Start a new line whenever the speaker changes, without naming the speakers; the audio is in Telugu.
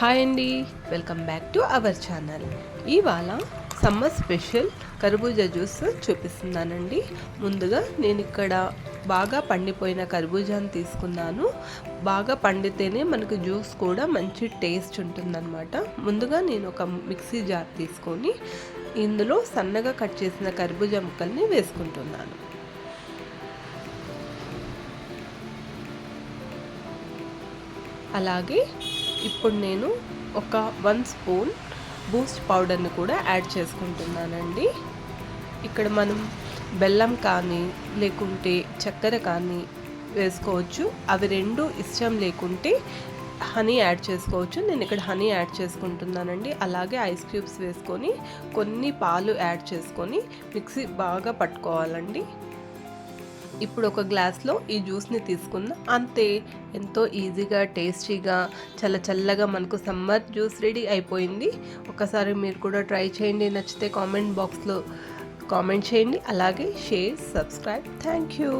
హాయ్ అండి. Welcome back to our channel. ఇవాళ సమ్మర్ స్పెషల్ కర్బూజా జ్యూస్ చూపిస్తున్నానండి. ముందుగా నేను ఇక్కడ బాగా పండిపోయిన కర్బూజాను తీసుకున్నాను. బాగా పండితేనే మనకు జ్యూస్ కూడా మంచి టేస్ట్ ఉంటుందన్నమాట. ముందుగా నేను ఒక మిక్సీ జార్ తీసుకొని ఇందులో సన్నగా కట్ చేసిన కర్బూజా ముక్కల్ని వేసుకుంటున్నాను. అలాగే ఇప్పుడు నేను ఒక వన్ స్పూన్ బూస్ట్ పౌడర్ని కూడా యాడ్ చేసుకుంటున్నానండి. ఇక్కడ మనం బెల్లం కానీ లేకుంటే చక్కెర కానీ వేసుకోవచ్చు. అవి రెండు ఇష్టం లేకుంటే హనీ యాడ్ చేసుకోవచ్చు. నేను ఇక్కడ హనీ యాడ్ చేసుకుంటున్నానండి. అలాగే ఐస్ క్యూబ్స్ వేసుకొని కొన్ని పాలు యాడ్ చేసుకొని మిక్సీ బాగా పట్టుకోవాలండి. ఇప్పుడు ఒక గ్లాస్లో ఈ జ్యూస్ని తీసుకుందాం. అంతే ఎంతో ఈజీగా టేస్టీగా చాలా చల్లగా మనకు సమ్మర్ జ్యూస్ రెడీ అయిపోయింది. ఒకసారి మీరు కూడా ట్రై చేయండి. నచ్చితే కామెంట్ బాక్స్లో కామెంట్ చేయండి. అలాగే షేర్ సబ్స్క్రైబ్. Thank you